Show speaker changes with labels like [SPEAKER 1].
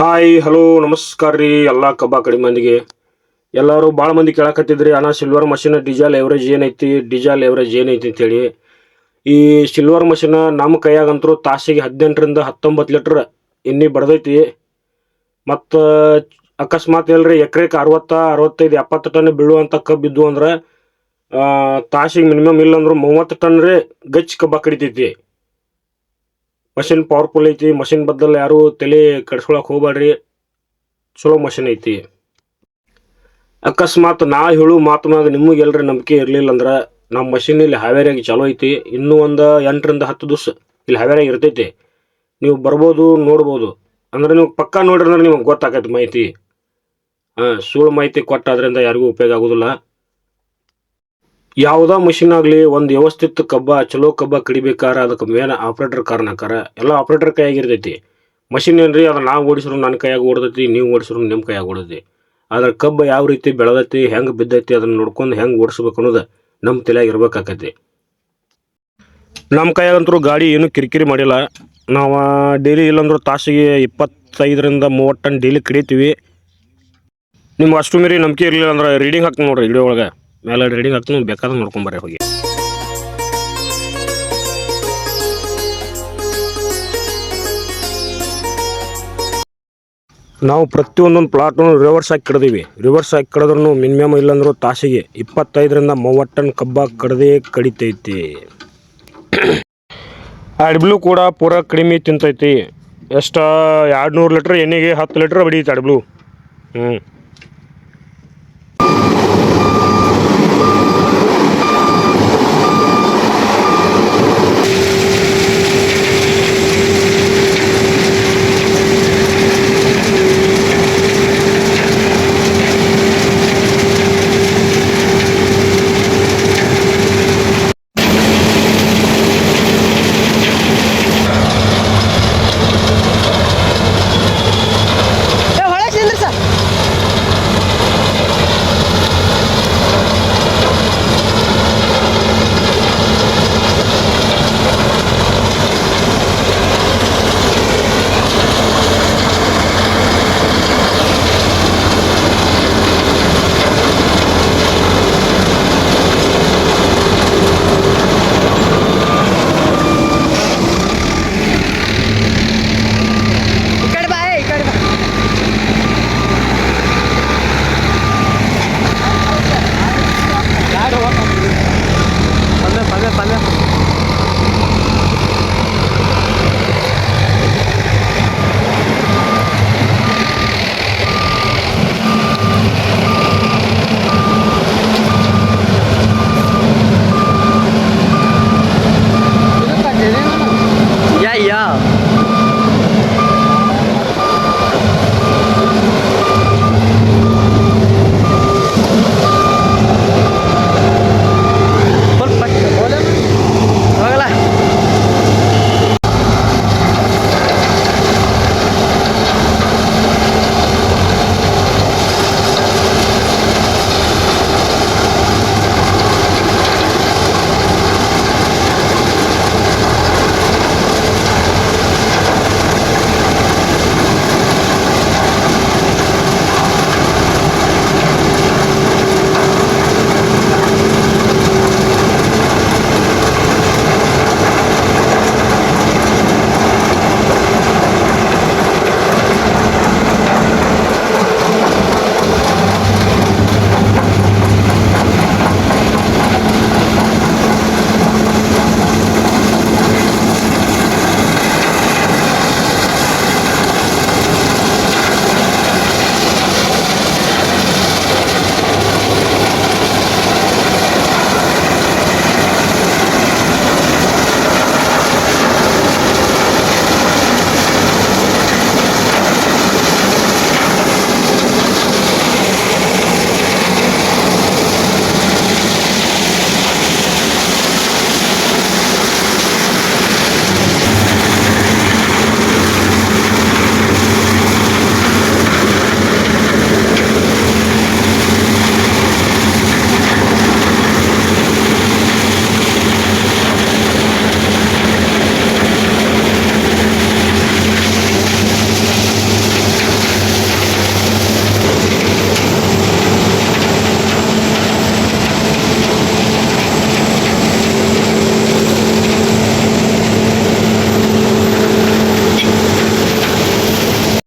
[SPEAKER 1] Hi hello ನಮಸ್ಕಾರ ರೀ. ಎಲ್ಲ ಕಬ್ಬ ಕಡಿಮೆ ಮಂದಿಗೆ. ಎಲ್ಲರೂ ಭಾಳ ಮಂದಿ ಕೇಳಕತ್ತಿದ್ರಿ. ಅಣ್ಣ ಸಿಲ್ವರ್ ಮಷಿನ್ ಡಿಜಲ್ ಎವರೇಜ್ ಏನೈತಿ? ಡಿಜಲ್ ಎವರೇಜ್ ಏನೈತಿ ಅಂತೇಳಿ. ಈ ಸಿಲ್ವರ್ ಮಷಿನ್ ನಮ್ಮ ಕೈಯಾಗಂತರೂ ತಾಸಿಗೆ ಹದಿನೆಂಟರಿಂದ ಹತ್ತೊಂಬತ್ತು ಲೀಟ್ರ್ ಎಣ್ಣೆ ಬಡ್ದೈತಿ. ಮತ್ತು ಅಕಸ್ಮಾತ್ ಎಲ್ರಿ ಎಕರೆಗೆ ಅರವತ್ತ, ಅರವತ್ತೈದು, ಎಪ್ಪತ್ತು ಟನ್ ಬೀಳುವಂಥ ಕಬ್ಬು ಇದ್ದು ಅಂದ್ರೆ ತಾಸಿಗೆ ಮಿನಿಮಮ್ ಇಲ್ಲಂದ್ರೆ ಮೂವತ್ತು ಟನ್ ರೀ ಗಚ್ಚ ಕಬ್ಬ ಕಡಿತೈತಿ. ಮಷಿನ್ ಪವರ್ಫುಲ್ ಐತಿ ಮಷಿನ್ ಬದ್ದಲ್ಲಿ ಯಾರು ತಲೆ ಕೆಡ್ಸ್ಕೊಳಕ್ ಹೋಗ್ಬೇಡ್ರಿ ಚಲೋ ಮಷಿನ್ ಐತಿ. ಅಕಸ್ಮಾತ್ ನಾ ಹೇಳು ಮಾತು ನಿಮಗೆ ಎಲ್ರಿ ನಂಬಿಕೆ ಇರಲಿಲ್ಲ ಅಂದ್ರೆ ನಮ್ಮ ಮಷಿನ್ ಇಲ್ಲಿ ಹಾವೇರಿಯಾಗಿ ಚಾಲೂ ಐತಿ. ಇನ್ನೂ ಒಂದು ಎಂಟರಿಂದ ಹತ್ತು ದಿವಸ ಇಲ್ಲಿ ಹಾವೇರಿಯಾಗಿ ಇರ್ತೈತಿ. ನೀವು ಬರ್ಬೋದು, ನೋಡ್ಬೋದು. ಅಂದ್ರೆ ನೀವು ಪಕ್ಕಾ ನೋಡ್ರಿ ಅಂದ್ರೆ ನಿಮಗೆ ಗೊತ್ತಾಗತ್ತೆ ಮಾಹಿತಿ. ಹಾಂ, ಸುಳ್ಳು ಮಾಹಿತಿ ಕೊಟ್ಟಾದ್ರಿಂದ ಯಾರಿಗೂ ಉಪಯೋಗ ಆಗೋದಿಲ್ಲ. ಯಾವುದೋ ಮಷಿನ್ ಆಗಲಿ ಒಂದು ವ್ಯವಸ್ಥಿತ ಕಬ್ಬ, ಚಲೋ ಕಬ್ಬ ಕಡಿಬೇಕಾರ ಅದಕ್ಕೆ ಮೇನ್ ಆಪ್ರೇಟರ್ ಕಾರಣಕ್ಕಾರ ಎಲ್ಲ ಆಪ್ರೇಟರ್ ಕೈಯಾಗಿರ್ತೈತಿ ಮಷಿನ್ ಏನ್ರಿ, ಅದನ್ನ ನಾವು ಓಡಿಸ್ರು ನನ್ನ ಕೈಯಾಗ ಓಡ್ತೈತಿ, ನೀವು ಓಡಿಸ್ರು ನಿಮ್ಮ ಕೈಯಾಗ ಓಡೈತಿ ಆದ್ರೆ ಕಬ್ಬ ಯಾವ ರೀತಿ ಬೆಳೆದೈತಿ, ಹೆಂಗೆ ಬಿದ್ದೈತಿ, ಅದನ್ನ ನೋಡ್ಕೊಂಡು ಹೆಂಗೆ ಓಡಿಸ್ಬೇಕು ಅನ್ನೋದು ನಮ್ಮ ತಲೆಯಾಗ ಇರ್ಬೇಕಾಕತಿ ನಮ್ಮ ಕೈಯಾಗಂತರೂ ಗಾಡಿ ಏನು ಕಿರಿಕಿರಿ ಮಾಡಿಲ್ಲ. ನಾವು ಡೈಲಿ ಇಲ್ಲಂದ್ರೆ ತಾಸಿಗೆ ಇಪ್ಪತ್ತೈದರಿಂದ ಮೂವತ್ತು ಟನ್ ಡೈಲಿ ಕಡಿತೀವಿ. ನಿಮ್ಗೆ ಅಷ್ಟು ಮೀರಿ ನಂಬಿಕೆ ಇರಲಿಲ್ಲ ಅಂದ್ರೆ ರೀಡಿಂಗ್ ಹಾಕ್ತೀನಿ ನೋಡ್ರಿ ವಿಡಿಯೋ ಒಳಗೆ. ಮೇಲೆ ರೀಡಿಂಗ್ ನೀವು ಬೇಕಾದ್ರೆ ನೋಡ್ಕೊಂಬರ್ರಿ ಹೋಗಿ. ನಾವು ಪ್ರತಿಯೊಂದೊಂದು ಪ್ಲಾಟ್ನು ರಿವರ್ಸ್ ಹಾಕಿ ಕಡ್ದೀವಿ. ರಿವರ್ಸ್ ಹಾಕಿ ಕಡಿದ್ರೂ ಮಿನಿಮಮ್ ಇಲ್ಲಾಂದ್ರೂ ತಾಸಿಗೆ ಇಪ್ಪತ್ತೈದರಿಂದ ಮೂವತ್ತು ಟನ್ ಕಬ್ಬ ಕಡ್ದೇ ಕಡಿತೈತಿ. ಅಡ್ಬ್ಲು ಕೂಡ ಪೂರ ಕಡಿಮೆ ತಿಂತೈತಿ. ಎಷ್ಟು ಎರಡು ನೂರು ಲೀಟ್ರ್ ಎಣ್ಣೆಗೆ ಹತ್ತು ಲೀಟ್ರ್ ಬಡಿಯುತ್ತೆ ಅಡ್ಬ್ಲು ಹ್ಞೂ